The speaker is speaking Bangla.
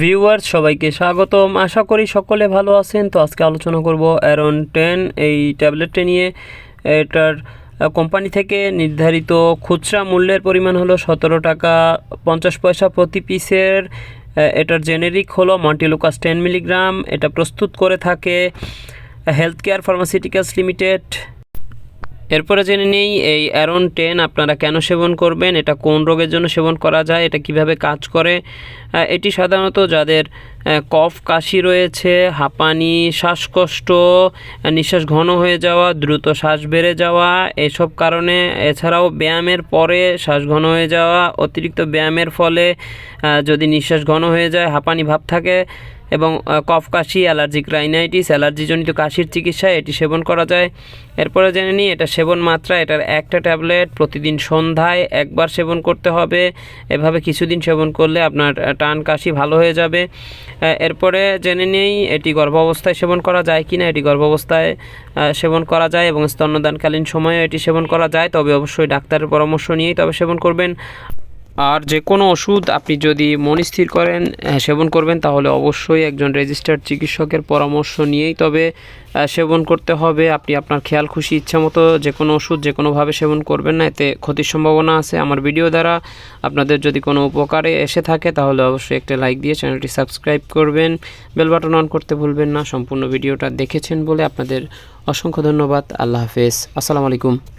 ভিউয়ার্স সবাইকে স্বাগতম। আশা করি সকলে ভালো আছেন। তো আজকে আলোচনা করব অ্যারন টেন, এই ট্যাবলেটটি নিয়ে। এটার কোম্পানি থেকে নির্ধারিত খুচরা মূল্যের পরিমাণ হলো সতেরো টাকা পঞ্চাশ পয়সা প্রতি পিসের এটার জেনেরিক হলো মন্টিলুকাস টেন মিলিগ্রাম। এটা প্রস্তুত করে থাকে হেলথ কেয়ার ফার্মাসিউটিক্যালস লিমিটেড এরপরে জেনে নেই, এই অ্যারন টেন আপনারা কেন সেবন করবেন? এটা কোন রোগের জন্য সেবন করা যায়? এটা কীভাবে কাজ করে? এটি সাধারণত যাদের কফ, কাশি রয়েছে, হাঁপানি, শ্বাসকষ্ট, নিঃশ্বাস ঘন হয়ে যাওয়া, দ্রুত শ্বাস বেড়ে যাওয়া, এসব কারণে এছাড়াও ব্যায়ামের পরে শ্বাস ঘন হয়ে যাওয়া, অতিরিক্ত ব্যায়ামের ফলে যদি নিঃশ্বাস ঘন হয়ে যায়, হাঁপানি ভাব থাকে এবং কফ, কাশি, অ্যালার্জিক রাইনাইটিস, অ্যালার্জিজনিত কাশির চিকিৎসায় এটি সেবন করা যায়। এরপরে জেনে নিই, এটা সেবন মাত্রা, এটার একটা ট্যাবলেট, প্রতিদিন সন্ধ্যায় একবার সেবন করতে হবে। এভাবে কিছুদিন সেবন করলে আপনার টান, কাশি ভালো হয়ে যাবে। এরপরে জেনে নেই, এটি গর্ভাবস্থায় সেবন করা যায় কি না এটি গর্ভাবস্থায় সেবন করা যায় এবং স্তন্যদানকালীন সময়েও এটি সেবন করা যায়। তবে অবশ্যই ডাক্তারের পরামর্শ নিয়েই তবে সেবন করবেন। আর যে কোনো ওষুধ আপনি যদি মন স্থির করেন সেবন করবেন, তাহলে অবশ্যই একজন রেজিস্টার্ড চিকিৎসকের পরামর্শ নিয়েই। তবে সেবন করতে হবে, আপনি আপনার খেয়াল, খুশি, ইচ্ছা মতো যে কোনো ওষুধ যে কোনোভাবে সেবন করবেন না, এতে ক্ষতির সম্ভাবনা আছে আমার ভিডিও দ্বারা। আপনাদের যদি কোনো উপকারে এসে থাকে, তাহলে অবশ্যই একটা লাইক দিয়ে চ্যানেলটি সাবস্ক্রাইব করবেন। বেল বাটন অন করতে ভুলবেন না, সম্পূর্ণ ভিডিওটা দেখেছেন বলে আপনাদের অসংখ্য ধন্যবাদ। আল্লাহ হাফেজ। আসসালামু আলাইকুম।